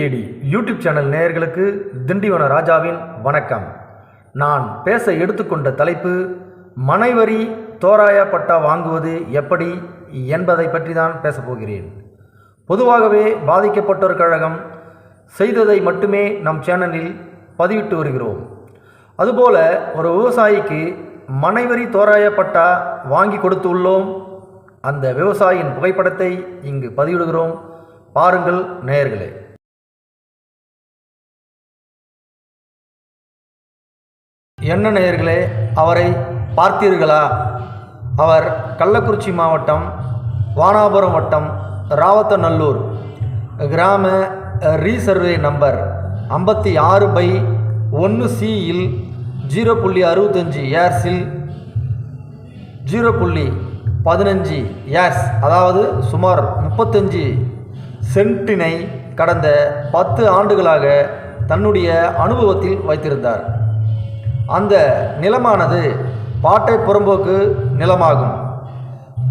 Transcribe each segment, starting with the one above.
தேடி YouTube channel நேயர்களுக்கு திண்டிவன ராஜாவின் வணக்கம். நான் பேச எடுத்துக்கொண்ட தலைப்பு மனைவரி தோராய பட்டா வாங்குவது எப்படி என்பதை பற்றி தான் பேசப் போகிறேன். பொதுவாகவே பாதிக்கப்பட்டோர் கழகம் செய்ததை மட்டுமே நம் சேனலில் பதிவிட்டு வருகிறோம். அதுபோல ஒரு விவசாயிக்கு மனைவரி தோராய பட்டா வாங்கி கொடுத்துள்ளோம் அந்த விவசாயியின் புகைப்படத்தை இங்கு பதிவிடுகிறோம். பாருங்கள் நேயர்களே. என்ன நேயர்களே அவரை பார்த்தீர்களா? அவர் கள்ளக்குறிச்சி மாவட்டம் வானாபுரம் வட்டம் ராவத்தநல்லூர். கிராம ரீசர்வே நம்பர் ஐம்பத்தி ஆறு பை ஒன்று சியில் ஜீரோ புள்ளி அறுபத்தஞ்சி ஏர்ஸில் ஜீரோ புள்ளி பதினஞ்சு ஏர்ஸ் அதாவது சுமார் முப்பத்தஞ்சு சென்ட்டினை கடந்த பத்து ஆண்டுகளாக தன்னுடைய அனுபவத்தில் வைத்திருந்தார். அந்த நிலமானது பாட்டை புறம்போக்கு நிலமாகும்.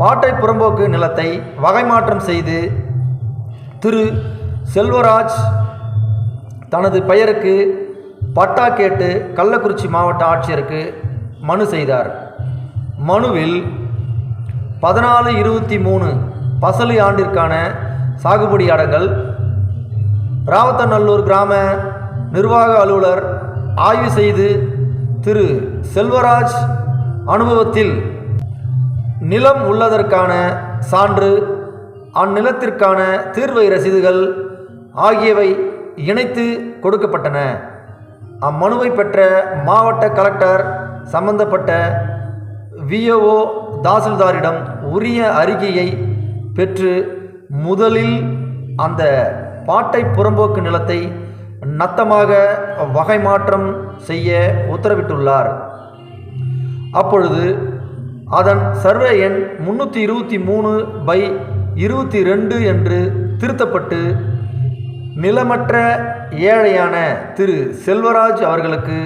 பாட்டை புறம்போக்கு நிலத்தை வகைமாற்றம் செய்து திரு செல்வராஜ் தனது பெயருக்கு பட்டா கேட்டு கள்ளக்குறிச்சி மாவட்ட ஆட்சியருக்கு மனு செய்தார். மனுவில் பதினாலு இருபத்தி மூணு பசலி ஆண்டிற்கான சாகுபடி அடங்கள் ராவத்தநல்லூர் கிராம நிர்வாக அலுவலர் ஆய்வு செய்து திரு செல்வராஜ் அனுபவத்தில் நிலம் உள்ளதற்கான சான்று அந்நிலத்திற்கான தீர்வை ரசீதுகள் ஆகியவை இணைத்து கொடுக்கப்பட்டன. அம்மனுவை பெற்ற மாவட்ட கலெக்டர் சம்பந்தப்பட்ட விஓஓ தாசில்தாரிடம் உரிய அறிக்கையை பெற்று முதலில் அந்த பாட்டை புறம்போக்கு நிலத்தை நத்தமாக வகை மாற்றம் செய்ய உத்தரவிட்டுள்ளார். அப்பொழுது அதன் சர்வே எண் முன்னூற்றி இருபத்தி மூணு பை இருபத்தி ரெண்டு என்று திருத்தப்பட்டு நிலமற்ற ஏழையான திரு செல்வராஜ் அவர்களுக்கு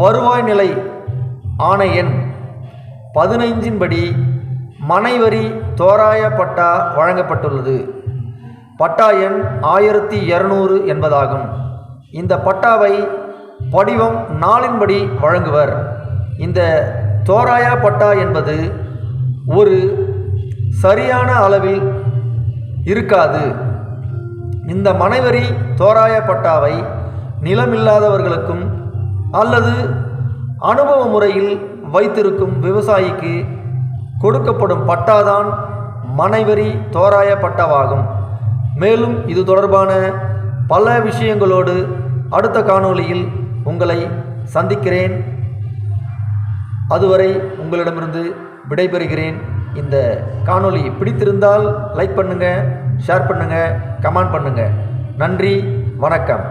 வருவாய் நிலை ஆணை எண் பதினைஞ்சின்படி மனைவரி தோராய பட்டா வழங்கப்பட்டுள்ளது. பட்டா எண் ஆயிரத்தி இரநூறு என்பதாகும். இந்த பட்டாவை படிவம் நாளின்படி வழங்குவர். இந்த தோராய பட்டா என்பது ஒரு சரியான அளவில் இருக்காது. இந்த மனைவரி தோராய பட்டாவை நிலமில்லாதவர்களுக்கும் அல்லது அனுபவ முறையில் வைத்திருக்கும் விவசாயிக்கு கொடுக்கப்படும் பட்டாதான் மனைவரி தோராய பட்டாவாகும். மேலும் இது தொடர்பான பல விஷயங்களோடு அடுத்த காணொளியில் உங்களை சந்திக்கிறேன். அதுவரை உங்களிடமிருந்து விடைபெறுகிறேன். இந்த காணொளி பிடித்திருந்தால் லைக் பண்ணுங்கள் ஷேர் பண்ணுங்கள் கமெண்ட் பண்ணுங்கள் நன்றி வணக்கம்.